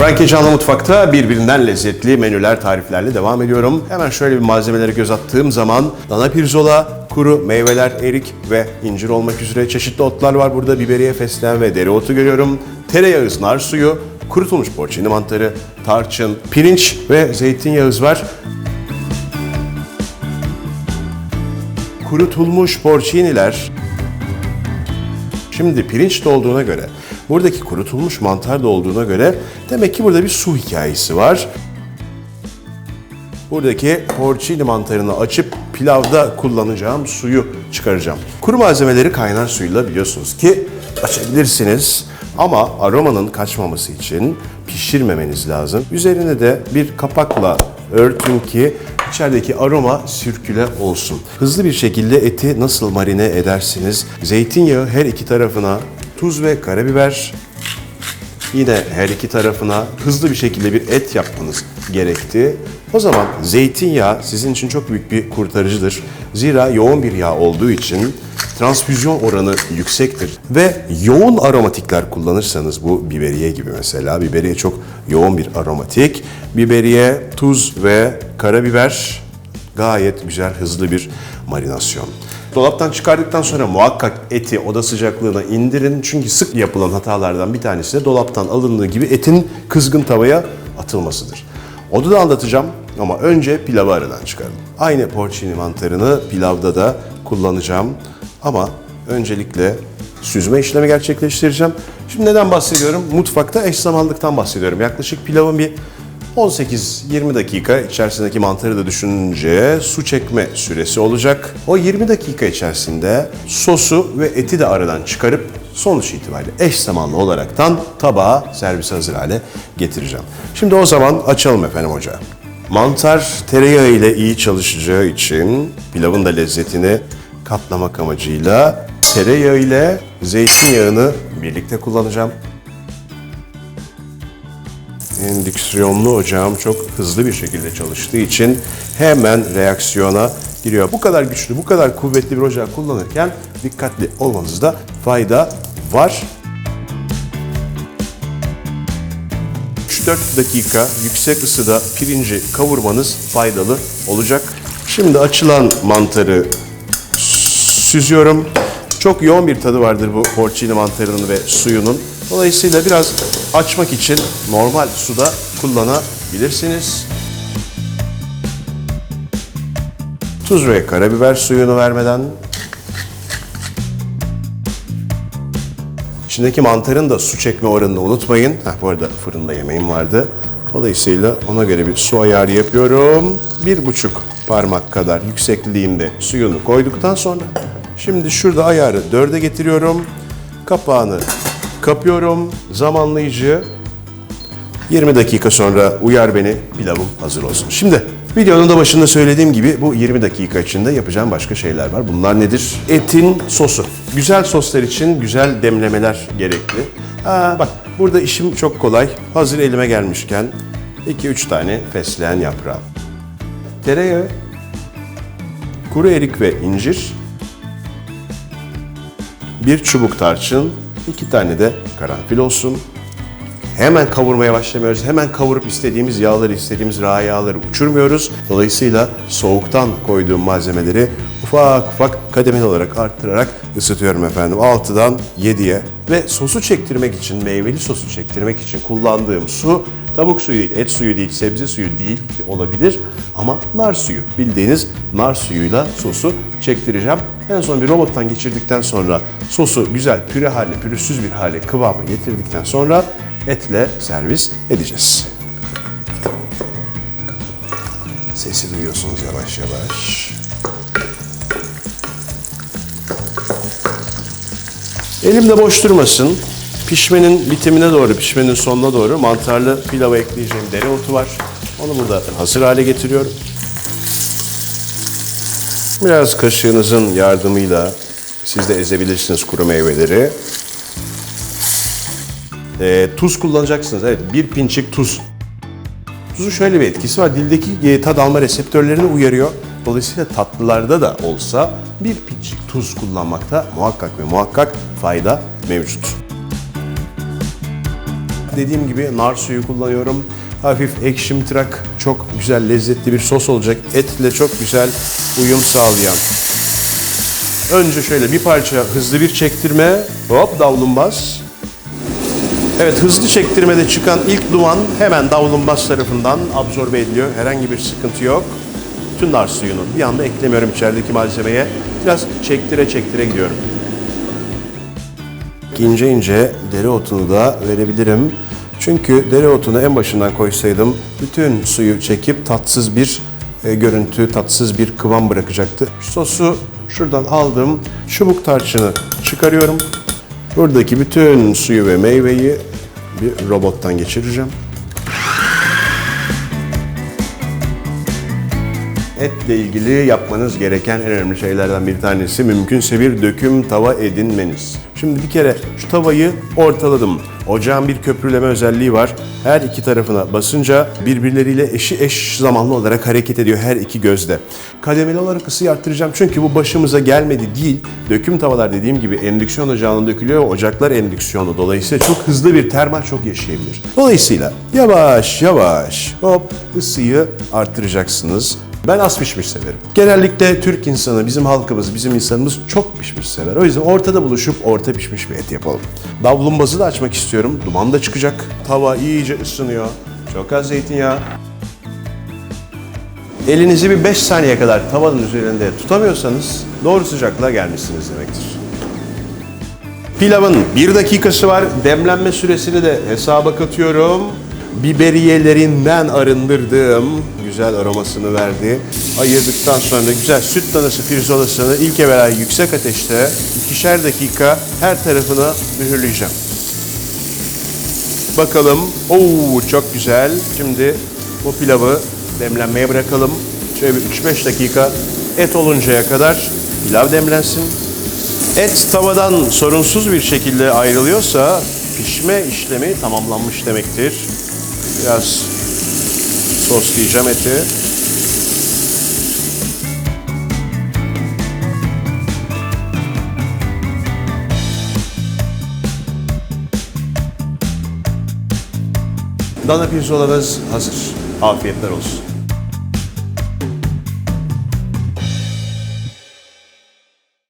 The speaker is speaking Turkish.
Frankie Canlı Mutfak'ta birbirinden lezzetli menüler, tariflerle devam ediyorum. Hemen şöyle bir malzemelere göz attığım zaman dana pirzola, kuru meyveler, erik ve incir olmak üzere çeşitli otlar var burada. Biberiye, fesleğen ve dereotu görüyorum. Tereyağı, nar suyu, kurutulmuş porcini mantarı, tarçın, pirinç ve zeytinyağı var. Kurutulmuş porciniler, Şimdi pirinç de olduğuna göre, buradaki kurutulmuş mantar da olduğuna göre demek ki burada bir su hikayesi var. Buradaki porcini mantarını açıp pilavda kullanacağım suyu çıkaracağım. Kuru malzemeleri kaynar suyla biliyorsunuz ki açabilirsiniz. Ama aromanın kaçmaması için pişirmemeniz lazım. Üzerine de bir kapakla örtün ki içerideki aroma sirküle olsun. Hızlı bir şekilde eti nasıl marine edersiniz? Zeytinyağı her iki tarafına, tuz ve karabiber, Yine her iki tarafına hızlı bir şekilde bir et yapmanız gerekti. O zaman zeytinyağı sizin için çok büyük bir kurtarıcıdır. Zira yoğun bir yağ olduğu için transfüzyon oranı yüksektir. Ve yoğun aromatikler kullanırsanız bu biberiye gibi mesela. Biberiye çok yoğun bir aromatik. Biberiye, tuz ve karabiber gayet güzel hızlı bir marinasyon. Dolaptan çıkardıktan sonra muhakkak eti oda sıcaklığına indirin. Çünkü sık yapılan hatalardan bir tanesi de dolaptan alındığı gibi etin kızgın tavaya atılmasıdır. Onu da anlatacağım ama önce pilavı aradan çıkarın. Aynı porcini mantarını pilavda da kullanacağım. Ama öncelikle süzme işlemi gerçekleştireceğim. Şimdi neden bahsediyorum? Mutfakta eş zamanlıktan bahsediyorum. Yaklaşık pilavın bir 18-20 dakika içerisindeki mantarı da düşününce su çekme süresi olacak. O 20 dakika içerisinde sosu ve eti de aradan çıkarıp sonuç itibariyle eş zamanlı olaraktan tabağa servis hazır hale getireceğim. Şimdi o zaman açalım efendim ocağı. Mantar tereyağı ile iyi çalışacağı için pilavın da lezzetini katlamak amacıyla tereyağı ile zeytinyağını birlikte kullanacağım. Endüksiyonlu ocağım çok hızlı bir şekilde çalıştığı için hemen reaksiyona giriyor. Bu kadar güçlü, bu kadar kuvvetli bir ocağı kullanırken dikkatli olmanızda fayda var. 3-4 dakika yüksek ısıda pirinci kavurmanız faydalı olacak. Şimdi açılan mantarı süzüyorum. Çok yoğun bir tadı vardır bu porcini mantarının ve suyunun. Dolayısıyla biraz açmak için normal suda kullanabilirsiniz. Tuz ve karabiber suyunu vermeden İçindeki mantarın da su çekme oranını unutmayın. Heh, bu arada fırında yemeğim vardı. Dolayısıyla ona göre bir su ayarı yapıyorum. Bir buçuk parmak kadar yüksekliğinde suyunu koyduktan sonra şimdi şurada ayarı dörde getiriyorum. Kapağını kapıyorum. Zamanlayıcı 20 dakika sonra uyar beni pilavım hazır olsun. Şimdi videonun da başında söylediğim gibi bu 20 dakika içinde yapacağım başka şeyler var. Bunlar nedir? Etin sosu. Güzel soslar için güzel demlemeler gerekli. Aa, bak burada işim çok kolay. Hazır elime gelmişken 2-3 tane fesleğen yaprağı. Tereyağı, kuru erik ve incir, bir çubuk tarçın, iki tane de karanfil olsun. Hemen kavurmaya başlamıyoruz. Hemen kavurup istediğimiz yağları, istediğimiz rağa yağları uçurmuyoruz. Dolayısıyla soğuktan koyduğum malzemeleri ufak ufak kademeli olarak arttırarak ısıtıyorum efendim. 6'dan 7'ye ve sosu çektirmek için, meyveli sosu çektirmek için kullandığım su tavuk suyu değil, et suyu değil, sebze suyu değil olabilir ama nar suyu. Bildiğiniz nar suyuyla sosu çektireceğim. En son bir robottan geçirdikten sonra sosu güzel püre haline, pürüzsüz bir hale kıvamı getirdikten sonra etle servis edeceğiz. Sesi duyuyorsunuz yavaş yavaş. Elimde boş durmasın. Pişmenin bitimine doğru, pişmenin sonuna doğru mantarlı pilava ekleyeceğim dereotu var. Onu burada hazır hale getiriyorum. Biraz kaşığınızın yardımıyla siz de ezebilirsiniz kuru meyveleri. Ee, tuz kullanacaksınız. Evet, bir pinçik tuz. Tuzun şöyle bir etkisi var. Dildeki e, tad alma reseptörlerini uyarıyor. Dolayısıyla tatlılarda da olsa bir pinçik tuz kullanmakta muhakkak ve muhakkak fayda mevcut. Dediğim gibi nar suyu kullanıyorum. Hafif ekşimtırak çok güzel lezzetli bir sos olacak. Etle çok güzel uyum sağlayan. Önce şöyle bir parça hızlı bir çektirme. Hop davlumbaz. Evet hızlı çektirmede çıkan ilk duman hemen davlumbaz tarafından absorbe ediliyor. Herhangi bir sıkıntı yok. Tüm nar suyunu bir anda eklemiyorum içerideki malzemeye. Biraz çektire çektire gidiyorum. İnce ince dereotunu da verebilirim. Çünkü dereotunu en başından koysaydım bütün suyu çekip tatsız bir e, görüntü, tatsız bir kıvam bırakacaktı. Sosu şuradan aldım. Çubuk tarçını çıkarıyorum. Buradaki bütün suyu ve meyveyi bir robottan geçireceğim. Etle ilgili yapmanız gereken en önemli şeylerden bir tanesi mümkünse bir döküm tava edinmeniz. Şimdi bir kere şu tavayı ortaladım. Ocağın bir köprüleme özelliği var. Her iki tarafına basınca birbirleriyle eşi eş zamanlı olarak hareket ediyor her iki gözde. Kademeli olarak ısıyı arttıracağım çünkü bu başımıza gelmedi değil. Döküm tavalar dediğim gibi endüksiyon ocağına dökülüyor. Ocaklar endüksiyonlu. Dolayısıyla çok hızlı bir termal şok yaşayabilir. Dolayısıyla yavaş yavaş hop ısıyı arttıracaksınız. Ben az pişmiş severim. Genellikle Türk insanı, bizim halkımız, bizim insanımız çok pişmiş sever. O yüzden ortada buluşup orta pişmiş bir et yapalım. Davlumbazı da açmak istiyorum. Duman da çıkacak. Tava iyice ısınıyor. Çok az zeytinyağı. Elinizi bir 5 saniye kadar tavanın üzerinde tutamıyorsanız doğru sıcaklığa gelmişsiniz demektir. Pilavın bir dakikası var. Demlenme süresini de hesaba katıyorum. Biberiyelerinden arındırdım. Güzel aromasını verdi. Ayırdıktan sonra güzel süt danası pirzolasını ilk evvela yüksek ateşte ikişer dakika her tarafını mühürleyeceğim. Bakalım. Oo çok güzel. Şimdi bu pilavı demlenmeye bırakalım. Şöyle bir 3-5 dakika et oluncaya kadar pilav demlensin. Et tavadan sorunsuz bir şekilde ayrılıyorsa pişme işlemi tamamlanmış demektir. Biraz soslayacağım eti. Dana pirzolamız hazır. Afiyetler olsun.